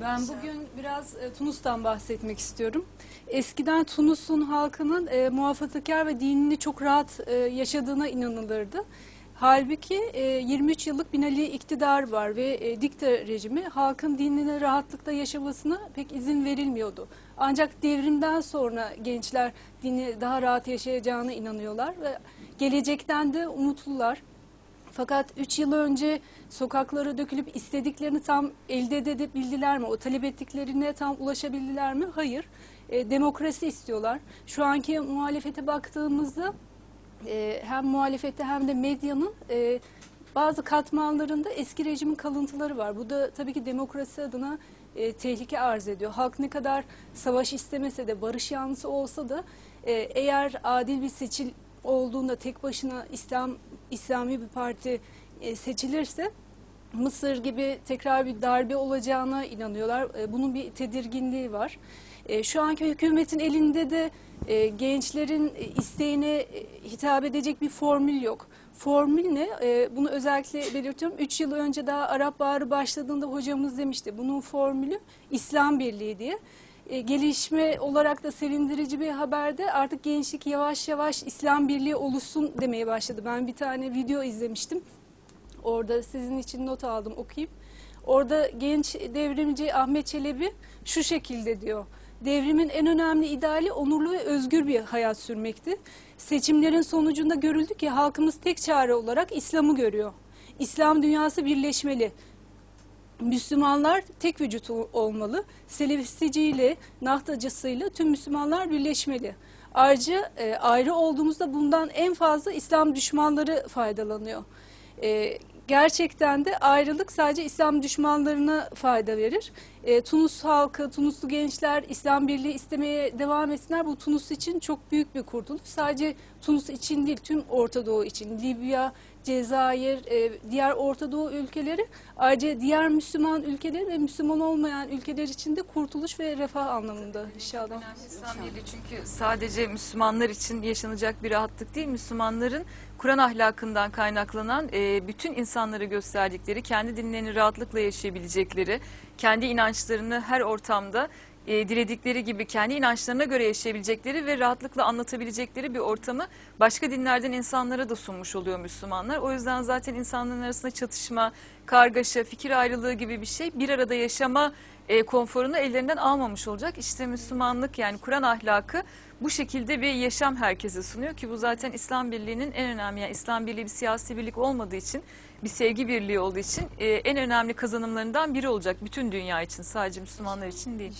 Ben bugün biraz e, Tunus'tan bahsetmek istiyorum. Eskiden Tunus'un halkının e, muhafazakar ve dinini çok rahat e, yaşadığına inanılırdı. Halbuki e, 23 yıllık Binali iktidar var ve e, dikta rejimi halkın dinini rahatlıkla yaşamasına pek izin verilmiyordu. Ancak devrimden sonra gençler dini daha rahat yaşayacağına inanıyorlar ve gelecekten de umutlular. Fakat 3 yıl önce sokaklara dökülüp istediklerini tam elde edebildiler mi? O talep ettiklerine tam ulaşabildiler mi? Hayır. E, demokrasi istiyorlar. Şu anki muhalefete baktığımızda e, hem muhalefette hem de medyanın e, bazı katmanlarında eski rejimin kalıntıları var. Bu da tabii ki demokrasi adına e, tehlike arz ediyor. Halk ne kadar savaş istemese de barış yanlısı olsa da e, eğer adil bir seçil olduğunda tek başına İslam İslami bir parti e, seçilirse Mısır gibi tekrar bir darbe olacağına inanıyorlar. E, bunun bir tedirginliği var. E, şu anki hükümetin elinde de gençlerin isteğine hitap edecek bir formül yok. Formül ne? Bunu özellikle belirtiyorum. Üç yıl önce daha Arap Baharı başladığında hocamız demişti. Bunun formülü İslam Birliği diye. E, gelişme olarak da sevindirici bir haberde artık gençlik yavaş yavaş İslam Birliği oluşsun demeye başladı. Ben bir tane video izlemiştim. Orada sizin için not aldım okuyayım. Orada genç devrimci Ahmet Çelebi şu şekilde diyor. Devrimin en önemli ideali onurlu ve özgür bir hayat sürmekti. Seçimlerin sonucunda görüldü ki halkımız tek çare olarak İslam'ı görüyor. İslam dünyası birleşmeli. Müslümanlar tek vücut ol- olmalı. Selefisticiyle, nahtacısıyla tüm Müslümanlar birleşmeli. Ayrıca e, ayrı olduğumuzda bundan en fazla İslam düşmanları faydalanıyor. E, gerçekten de ayrılık sadece İslam düşmanlarına fayda verir. E, Tunus halkı, Tunuslu gençler İslam Birliği istemeye devam etsinler. Bu Tunus için çok büyük bir kurtuluş. Sadece Tunus için değil, tüm Orta Doğu için. Libya, Cezayir, e, diğer Orta Doğu ülkeleri, ayrıca diğer Müslüman ülkeler ve Müslüman olmayan ülkeler için de kurtuluş ve refah anlamında inşallah. Önemli çünkü sadece Müslümanlar için yaşanacak bir rahatlık değil, Müslümanların Kur'an ahlakından kaynaklanan e, bütün insanlara gösterdikleri, kendi dinlerini rahatlıkla yaşayabilecekleri, kendi inançlarını her ortamda e, diledikleri gibi kendi inançlarına göre yaşayabilecekleri ve rahatlıkla anlatabilecekleri bir ortamı başka dinlerden insanlara da sunmuş oluyor Müslümanlar. O yüzden zaten insanların arasında çatışma, kargaşa, fikir ayrılığı gibi bir şey bir arada yaşama e, konforunu ellerinden almamış olacak. İşte Müslümanlık yani Kur'an ahlakı bu şekilde bir yaşam herkese sunuyor ki bu zaten İslam Birliği'nin en önemli yani İslam Birliği bir siyasi birlik olmadığı için bir sevgi birliği olduğu için e, en önemli kazanımlarından biri olacak bütün dünya için sadece Müslümanlar için değil.